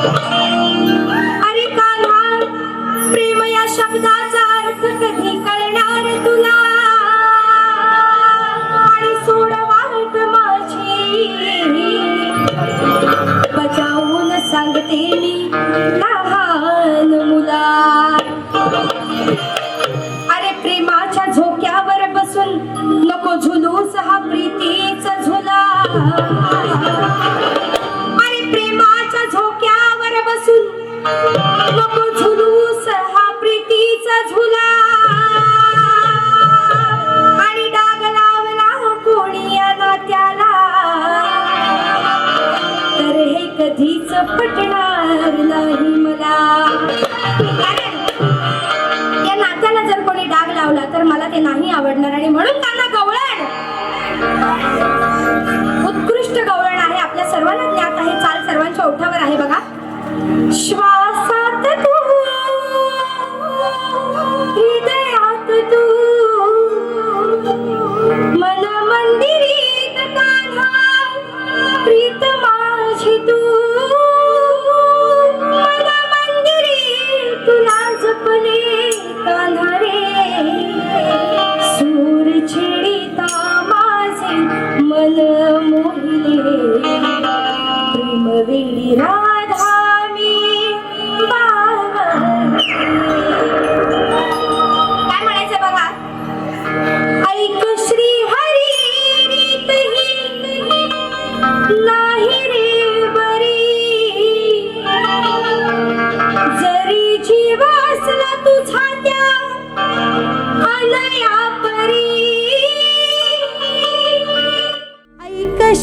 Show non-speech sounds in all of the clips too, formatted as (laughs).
Oh, (laughs) पटणार नाही मला. या नात्याला जर कोणी डाग लावला तर मला ते नाही आवडणार. आणि म्हणून त्यांना गवळण. उत्कृष्ट गवळण आहे. आपल्या सर्वांना ज्ञात आहे. चाल सर्वांच्या ओठावर आहे बघा. श्वासात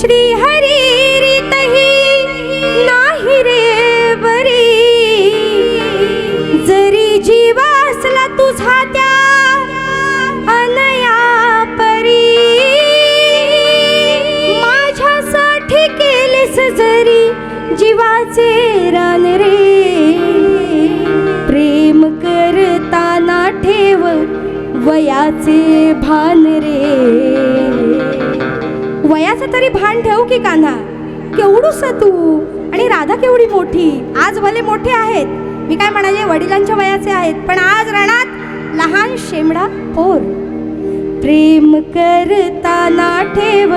श्री हरी रीतही नाही रे बरी. जरी जीव असला तुझा त्या अनया परी माझ्यासाठी केलेस जरी जीवाचे रान रे. प्रेम करताना ठेव वयाचे भान रे. वयाचं तरी भान ठेव की कान्हा? केवढूस तू? आणि राधा केवढी मोठी? आज भले मोठे आहेत. मी काय म्हणाले वडिलांच्या वयाचे आहेत पण आज रणात लहान शेमडा पोर प्रेम करताना ठेव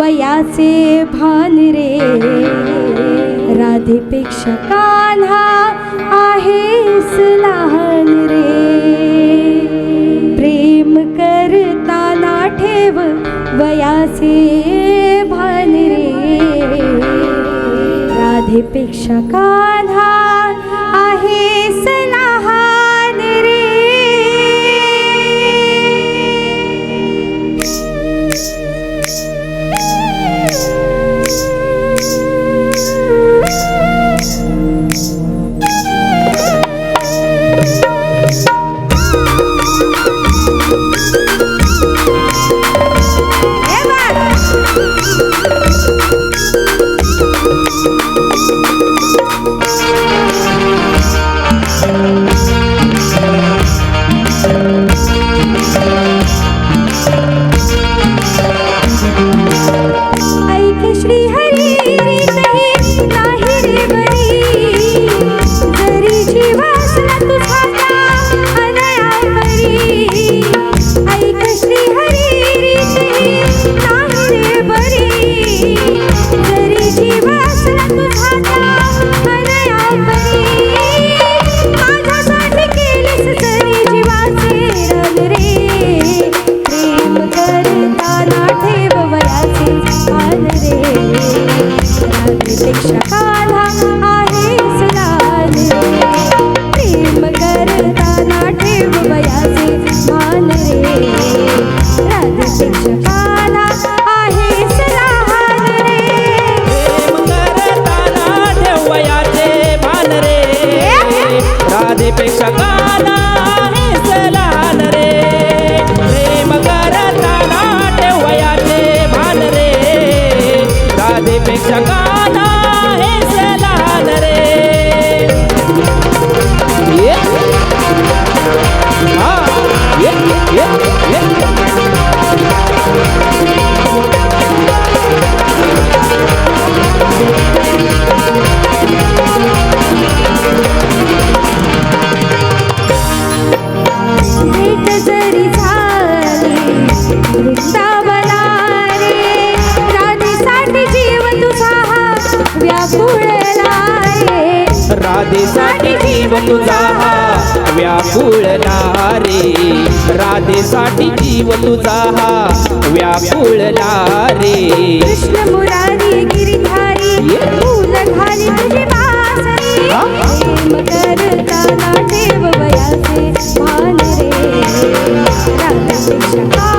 वयाचे भान रे. राधेपेक्षा कान्हा आहेस लहान. देव वयाचे भान रे. राधेपेक्षा कान्हा आहे लहान राधेपेक्षा कान्हा आहेस तुझा हा व्याकुळला रे राधेसाठी जीव तुझा हा व्याकुळला रे कृष्ण मुरारी गिरिधारी फूल घाली तुझी करताना ठेव वयाचे भान रे. राधापेक्षा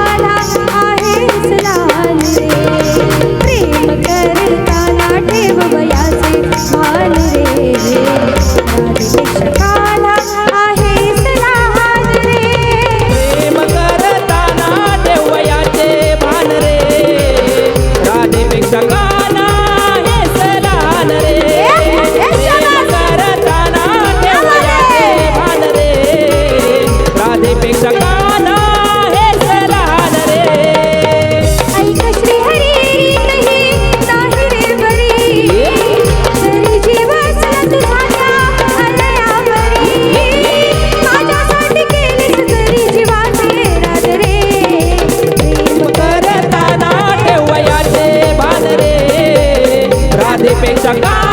राधेपेक्षा काना